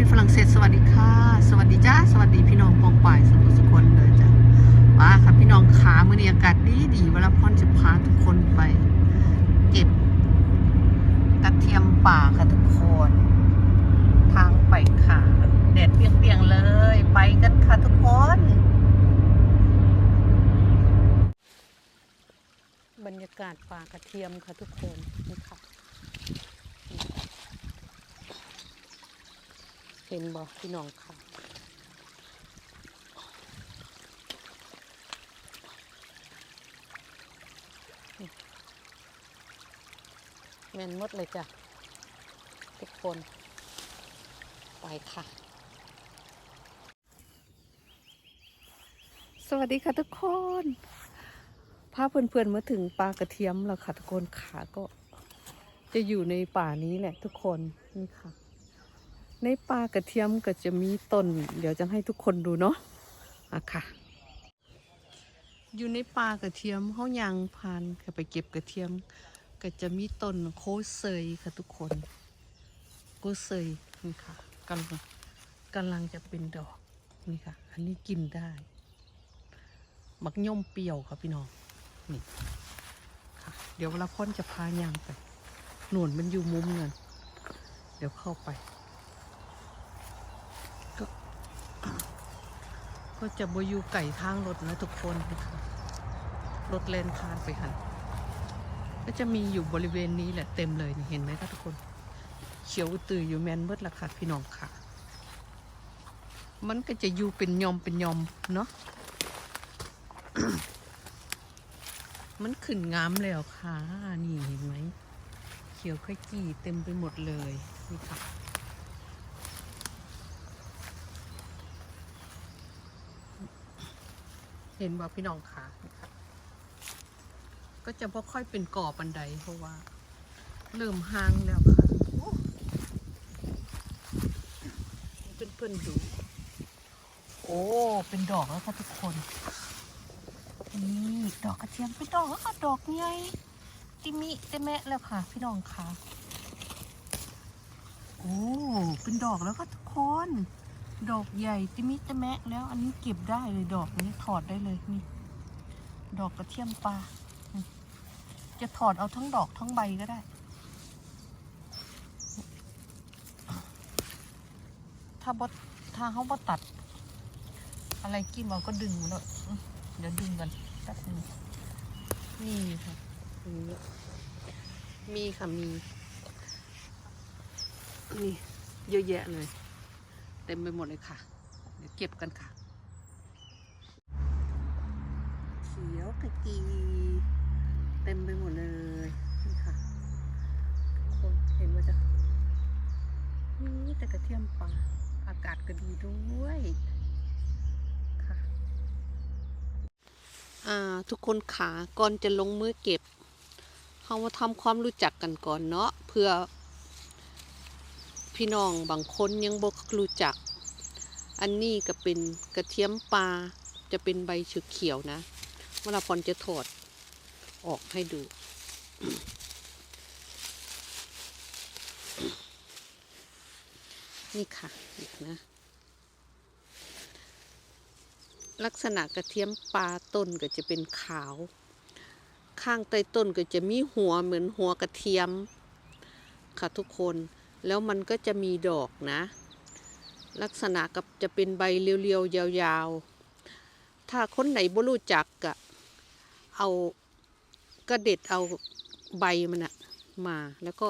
ในฝรั่งเศสสวัสดีค่ะ สวัสดีจ้าสวัสดีพี่น้องปองป่ายสุขสุคนเลยจ้ะมาค่ะพี่น้องขามือนี้อากาศดีดีเวลาพ่อนจะพาทุกคนไป เก็บกระเทียมป่าค่ะทุกคน ทางไปขาแดดเปียงๆเลยไปกันค่ะทุกคน บรรยากาศป่ากระเทียมค่ะทุกคนนี่ค่ะ เห็นบ่พี่น้องค่ะแมนมดเลยจ้ะ ทุกคน ไปค่ะ สวัสดีค่ะทุกคนพาเพื่อนๆมาถึงปลากระเทียมแล้วค่ะทุกคนขาก็จะอยู่ในป่านี้แหละทุกคน นี่ค่ะ ในป่ากระเทียมก็จะมีต้น เดี๋ยวจะให้ทุกคนดูเนาะอะค่ะ อยู่ในป่ากระเทียมเขายางพานค่ะไปเก็บกระเทียม ก็จะมีต้นโคเซยค่ะทุกคน โคเซยนี่ค่ะกำลังกำลังจะเป็นดอกนี่ค่ะ อันนี้กินได้มักย่อมเปรี้ยวค่ะพี่น้องนี่ค่ะ เดี๋ยวเวลาพ่นจะพายางไปหนวนมันอยู่มุมเงินเดี๋ยวเข้าไป ก็จะบอยู่ไก่ทางรถนะทุกคนนะคะรถเลนผ่านไปหันก็จะมีอยู่บริเวณนี้แหละเต็มเลยเห็นไหมคะทุกคน เขียวตืออยู่แมนเบิดละค่ะพี่น้องค่ะ มันก็จะอยู่เป็นยอมเป็นยอมเนาะมันขึ้นงามแล้วค่ะ นี่เห็นไหม เขียวขจีเต็มไปหมดเลยนี่ค่ะ เห็นว่าพี่น้องค่ะนี่ค่ะ ก็จะบ่ค่อยเป็นก่อบันไดเพราะว่า เริ่มห่างแล้วค่ะโอ้เป็นเพื่อนๆดู โอ้ เป็นดอกแล้วค่ะทุกคน นี่ดอกกระเทียมเป็นดอกแล้วค่ะดอกใหญ่ติมิเตแมะแล้วค่ะ พี่น้องค่ะ โอ้ เป็นดอกแล้วค่ะทุกคน ดอกใหญ่ติมิเตแมะแล้วอันนี้เก็บได้เลยดอกนี้ถอดได้เลยนี่ ดอกกระเทียมปลาจะถอดเอาทั้งดอกทั้งใบก็ได้ ถ้าบดถ้าเขาบดตัด อะไรกินเราก็ดึงมันเลยเดี๋ยวดึงกันแป๊บนึงนี่ค่ะมีค่ะมีนี่เยอะแยะเลย เต็มไปหมดเลยค่ะ เดี๋ยวเก็บกันค่ะ เขียวกะกีเต็มไปหมดเลยนี่ค่ะทุกคนเห็นว่าจะนี่แต่กระเทียมป่าอากาศก็ดีด้วยค่ะอ่าทุกคนขาก่อนจะลงมือเก็บเขามาทำความรู้จักกันก่อนเนาะเพื่อ พี่น้องบางคนยังบกรู้จัก อันนี้ก็เป็นกระเทียมปลาจะเป็นใบเขียวนะเวลาพรจะถอดออกให้ดู นี่ค่ะนี่นะ ลักษณะกระเทียมปลาต้นก็จะเป็นขาว ข้างใต้ต้นก็จะมีหัวเหมือนหัวกระเทียม ค่ะทุกคน แล้วมันก็จะมีดอกนะ ลักษณะกับจะเป็นใบเรียวๆยาวๆ ถ้าคนไหนบ่รู้จักกะเอาก็เด็ดเอาใบมันอะมา แล้วก็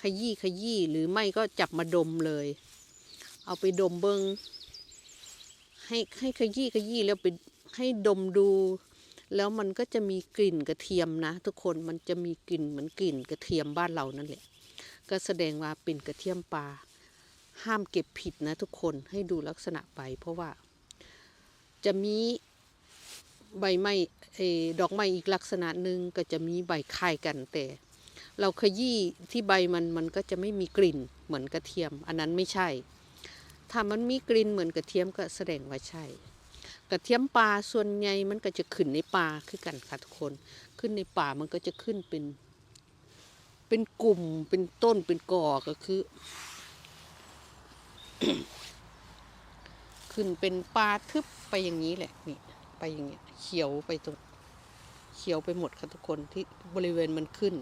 ขยี้ขยี้หรือไม่ก็จับมาดมเลย เอาไปดมเบิงให้ให้ขยี้ขยี้แล้วไปให้ดมดู แล้วมันก็จะมีกลิ่นกระเทียมนะ ทุกคนมันจะมีกลิ่นเหมือนกลิ่นกระเทียมบ้านเรานั่นแหละ ก็แสดงว่าเป็นกระเทียมปลาห้ามเก็บผิดนะทุกคนให้ดูลักษณะใบเพราะว่า จะมีใบไม้ดอกไม้อีกลักษณะหนึ่งก็จะมีใบคล้ายกันแต่ เราขยี้ที่ใบมันมันก็จะไม่มีกลิ่นเหมือนกระเทียม อันนั้นไม่ใช่ ถ้ามันมีกลิ่นเหมือนกระเทียมก็แสดงว่าใช่ กระเทียมปลาส่วนใหญ่มันก็จะขึ้นในป่าคือกันค่ะทุกคน ขึ้นในป่ามันก็จะขึ้นเป็น เป็นกลุ่มเป็นต้นเป็นก่อก็คือ ขึ้นเป็นปลาทึบไปอย่างนี้แหละนี่ไปอย่างเงี้ยเขียวไปตรงเขียวไปหมดค่ะทุกคนที่บริเวณมันขึ้น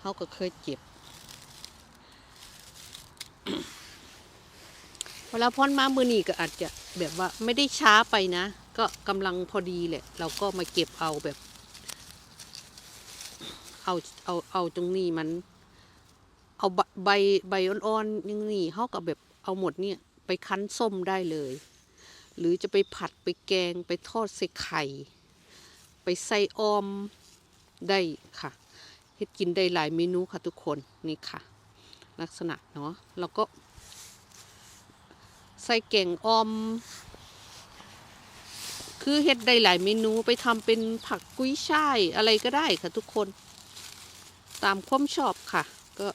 เขาก็เคยเจ็บเวลาพ่นมามือนีก็อาจจะแบบว่าไม่ได้ช้าไปนะ ก็กำลังพอดีแหละ เราก็มาเก็บเอาแบบ เอาเอาเอาตรงนี้มัน เอาใบใบอ่อนๆอยังนี่เขากับแบบเอาหมดเนี่ยไปคั้นส้มได้เลย หรือจะไปผัดไปแกงไปทอดใส่ไข่ ไปใส่ออมได้ค่ะเฮ็ดกินได้หลายเมนูค่ะทุกคนนี่ค่ะ ลักษณะเนาะแล้วก็ ใส่แกงออม คือเฮ็ดได้หลายเมนูไปทำเป็นผักกุ้ยช่ายอะไรก็ได้ค่ะทุกคน ตามความชอบค่ะ ก็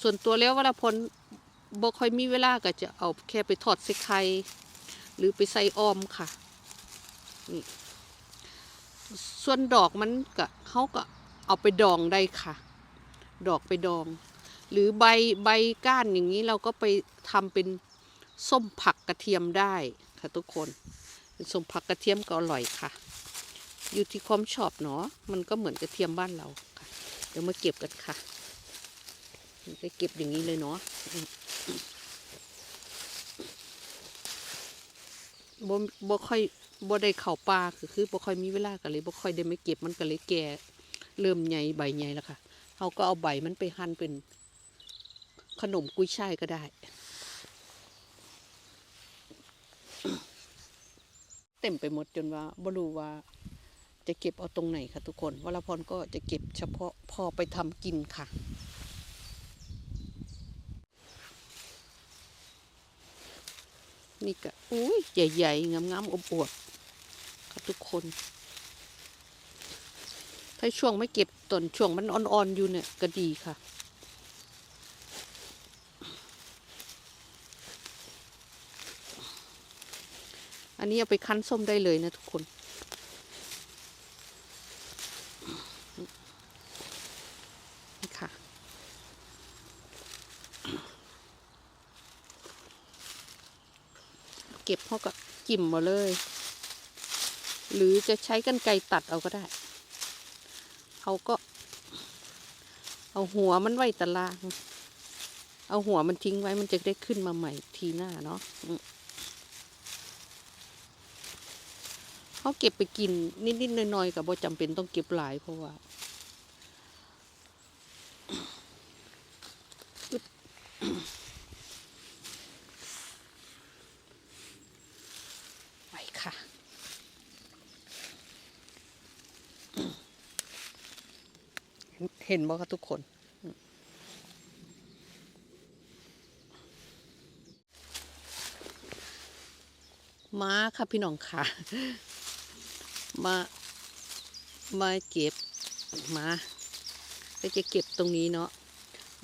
ส่วนตัวแล้วเวลาพลบ่ค่อยมีเวลาก็จะเอาแค่ไปทอดใส่ไข่หรือไปใส่ออมค่ะนี่ส่วนดอกมันก็เขาก็เอาไปดองได้ค่ะ ดอกไปดอง หรือใบใบก้านอย่างนี้เราก็ไปทำเป็นส้มผักกระเทียมได้ค่ะทุกคนเป็นส้มผักกระเทียมก็อร่อยค่ะ อยู่ที่ความชอบเนาะมันก็เหมือนกระเทียมบ้านเรา ดี๋ยวมาเก็บกันค่ะไปเก็บอย่างนี้เลยเนาะบ่บ่ค่อยบ่ได้เข้าป่าคือคือบ่ค่อยมีเวลาก็เลยบ่ค่อยได้ไม่เก็บมันก็เลยแก่เริ่มใหญ่ใบใหญ่แล้วค่ะเขาก็เอาใบมันไปหั่นเป็นขนมกุ้ยช่ายก็ได้ เต็มไปหมดจนว่าบ่รู้ว่า จะเก็บเอาตรงไหนคะทุกคนวรพรก็จะเก็บเฉพาะพอไปทำกินค่ะนี่ก็อุ้ยใหญ่ๆงามๆอบอวบค่ะทุกคน ถ้าช่วงไม่เก็บตอนช่วงมันอ่อนๆอยู่เนี่ยก็ดีค่ะ อันนี้เอาไปคั้นส้มได้เลยนะทุกคนค่ะ เก็บเขา ก็จิ้มมาเลย หรือจะใช้กันไกตัดเอาก็ได้เอาก็ เอาหัวมันไว้ตาราง เอาหัวมันทิ้งไว้มันจะได้ขึ้นมาใหม่ทีหน้าเนาะเขาเก็บไปกินนิดๆหน่อยๆกับบ่จำเป็นต้องเก็บหลายเพราะว่า ไว้ค่ะ เห็นเห็นบ่คะทุกคนมาค่ะพี่น้องค่ะ มามาเก็บมาไปจะเก็บตรงนี้เนาะ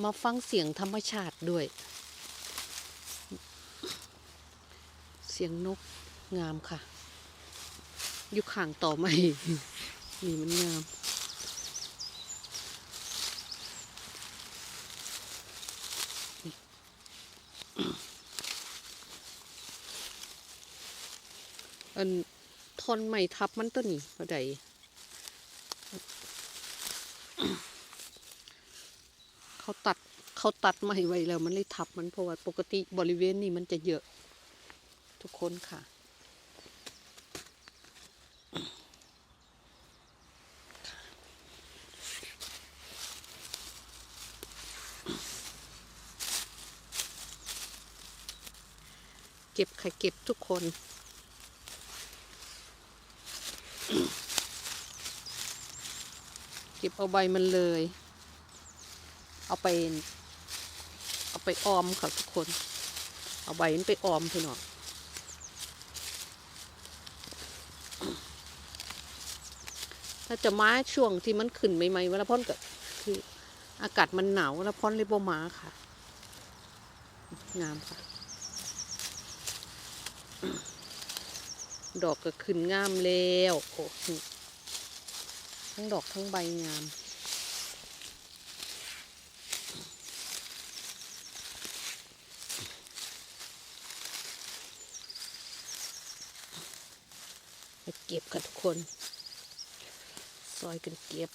มาฟังเสียงธรรมชาติด้วย เสียงนกงามค่ะ อยู่ข้างต่อไม่นี่มันงาม อันทอนไม่ทับมันตัวนี้พอใดเขาตัดเขาตัดไม่ไว้แล้ว มันเลยทับมันเพราะว่าปกติบริเวณนี้มันจะเยอะ ทุกคนค่ะ เก็บค่ะเก็บทุกคน ก็บเอาใบมันเลย เอาไป เอาไปออมค่ะทุกคน เอาใบมันไปออมพี่น้องถ้าจะมาช่วงที่มันขึ้นใหม่ๆเวลาพ่นก็คืออากาศมันหนาวเวลาพ่นเลยบ่มาค่ะ งามค่ะ ดอกก็ขึ้นงามแล้วโอ้ ทั้งดอกทั้งใบงาม ไปเก็บกันทุกคน ซอยกันเก็บ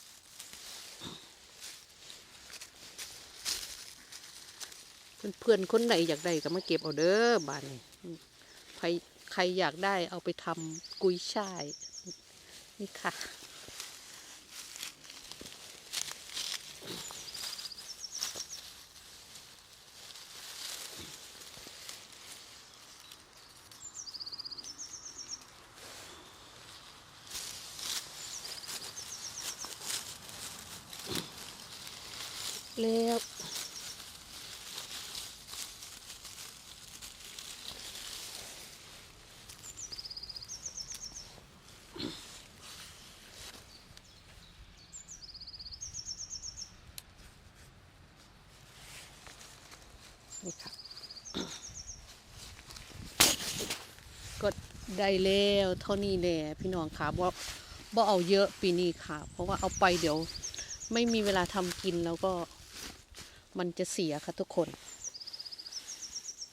เพื่อนๆคนไหนอยากได้ก็มาเก็บเอาเด้อบ้านนี้ใครใครอยากได้เอาไปทำกุยช่าย นี่ค่ะ แล้วนี่ค่ะก็ได้แล้วเท่านี้แหละพี่น้องค่ะว่าบ่เอาเยอะปีนี้ค่ะ เพราะว่าเอาไปเดี๋ยวไม่มีเวลาทำกินแล้วก็ มันจะเสียค่ะทุกคน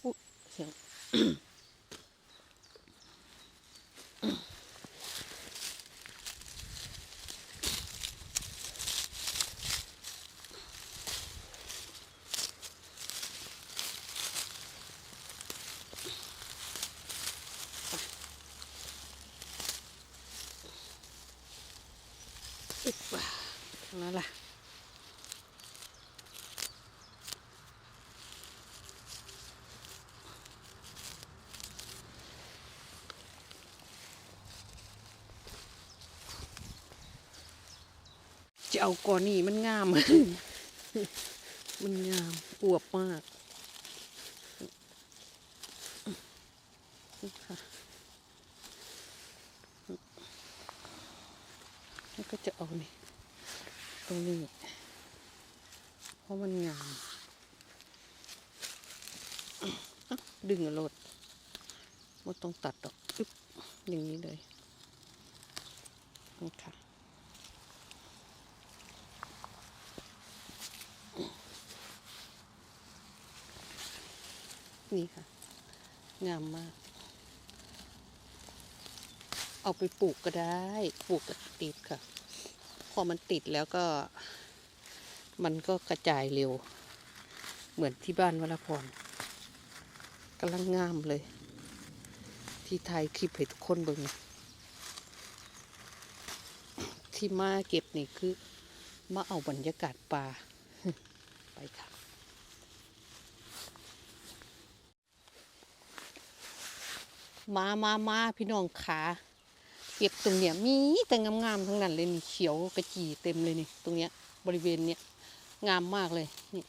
อุ๊ยเสียงอึ๊บนั่นแหละ จะเอาก่อนนี่มันงาม มันงามอวบมากนี่ค่ะแล้วก็จะเอานี่ตรงนี้ เพราะมันงาม ดึงรถไม่ต้องตัดดอกอึ๊บอย่างนี้เลยนี่ค่ะ นี่ค่ะ งามมาก เอาไปปลูกก็ได้ ปลูกกับติดค่ะ พอมันติดแล้วก็ มันก็กระจายเร็ว เหมือนที่บ้านวรพรกำลังงามเลย ที่ไทยคลิปให้ทุกคนเบิ่งที่มาเก็บนี่คือ มาเอาบรรยากาศป่าไปค่ะ มามามาพี่น้องขาเก็บตรงเนี้ยมีแต่งามๆทั้งนั้นเลยนี่เขียวกระจีเต็มเลยนี่ ตรงเนี้ยบริเวณเนี้ยงามมากเลยนี่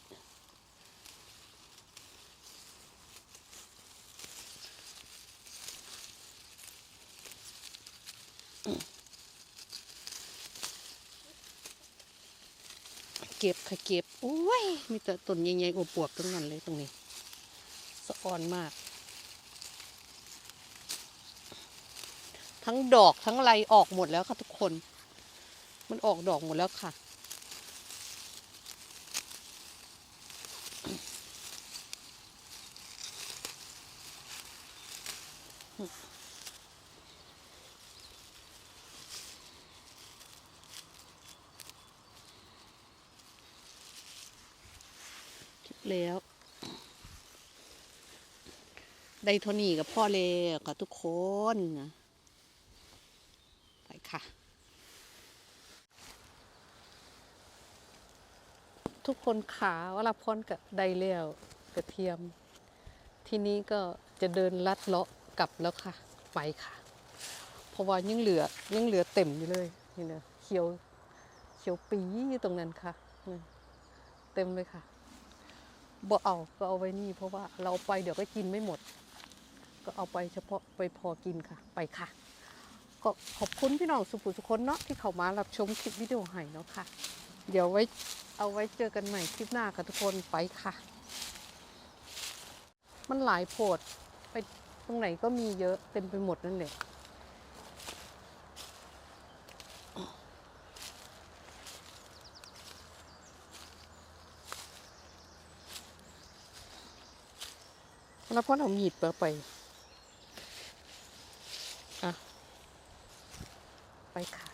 เก็บค่ะเก็บโอ้ยมีแต่ต้นใหญ่ๆอวบๆทั้งนั้นเลยตรงนี้สะอ่อนมาก ทั้งดอกทั้งไรออกหมดแล้วค่ะทุกคน มันออกดอกหมดแล้วค่ะ แล้วได้เท่านี้กับพ่อแล้วค่ะทุกคนนะไปค่ะ ทุกคนขาวราพรกับไดแล้วกระเทียม ทีนี้ก็จะเดินลัดเลาะกลับแล้วค่ะ ไปค่ะ เพราะว่ายังเหลือยังเหลือเต็มอยู่เลยนี่นะเขียวเขียวปีอยู่ตรงนั้นค่ะ เต็มเลยค่ะบ่เอาก็เอาไว้นี่ เพราะว่าเราไปเดี๋ยวก็กินไม่หมด ก็เอาไปเฉพาะไปพอกินค่ะ ไปค่ะก็ขอบคุณพี่น้องสุขุสุคนเนาะที่เข้ามารับชมคลิปวิดีโอให้เนาะค่ะ เดี๋ยวไว้ เอาไว้เจอกันใหม่คลิปหน้าค่ะทุกคนไปค่ะ มันหลายโพดไปตรงไหนก็มีเยอะเต็มไปหมดนั่นแหละแล้วพ่อเอามีดเปิดไป อะ ไปค่ะ